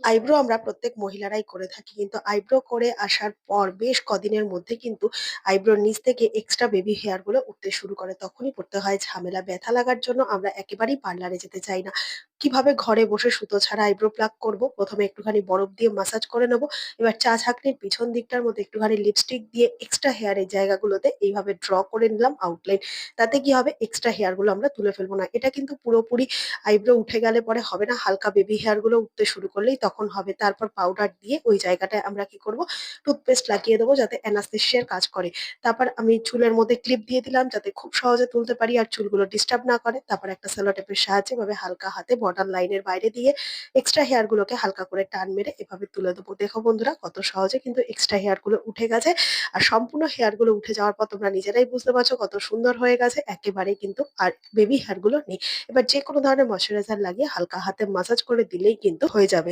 Eyebrow আমরা প্রত্যেক মহিলারাই করে থাকি। কিন্তু আইব্রো করে আসার পর বেশ কদিনের মধ্যে কিন্তু আইব্রোর নিচ থেকে এক্সট্রা বেবি হেয়ারগুলো উঠতে শুরু করে। তখনই পড়তে হয় ঝামেলা। ব্যথা লাগার জন্য আমরা একেবারেই পার্লারে যেতে চাই না। কীভাবে ঘরে বসে সুতো ছাড়া আইব্রো প্লাক করব? প্রথমে একটুখানি বরফ দিয়ে মাসাজ করে নেব। এবার চা ছাঁকনির পিছন দিকটার মধ্যে একটুখানি লিপস্টিক দিয়ে এক্সট্রা হেয়ার এর জায়গাগুলোতে এইভাবে ড্র করে নিলাম আউটলাইন। তাতে কি হবে? এক্সট্রা হেয়ারগুলো আমরা তুলে ফেলব না। এটা কিন্তু পুরোপুরি আইব্রো উঠে গেলে পরে হবে না। হালকা বেবি হেয়ারগুলো উঠতে শুরু করলেই তখন হবে। তারপর পাউডার দিয়ে ওই জায়গাটায় আমরা কি করব? টুথপেস্ট লাগিয়ে দেবো যাতে অ্যানাস্থেসিয়া র কাজ করে। তারপর আমি চুলের মধ্যে ক্লিপ দিয়ে দিলাম যাতে খুব সহজে তুলতে পারি আর চুলগুলো ডিস্টার্ব না করে। তারপর একটা সেলো টেপের সাহায্যে এভাবে হালকা হাতে বর্ডার লাইনের বাইরে দিয়ে এক্সট্রা হেয়ার গুলোকে হালকা করে টান মেরে এভাবে তুলে দেবো। দেখো বন্ধুরা কত সহজে কিন্তু এক্সট্রা হেয়ারগুলো উঠে গেছে। আর সম্পূর্ণ হেয়ারগুলো উঠে যাওয়ার পর তোমরা নিজেরাই বুঝতে পারছ কত সুন্দর হয়ে গেছে। একেবারেই কিন্তু আর বেবি হেয়ারগুলো নেই। এবার যেকোনো ধরনের ময়েশ্চারাইজার লাগিয়ে হালকা হাতে মাসাজ করে দিলেই কিন্তু হয়ে যাবে।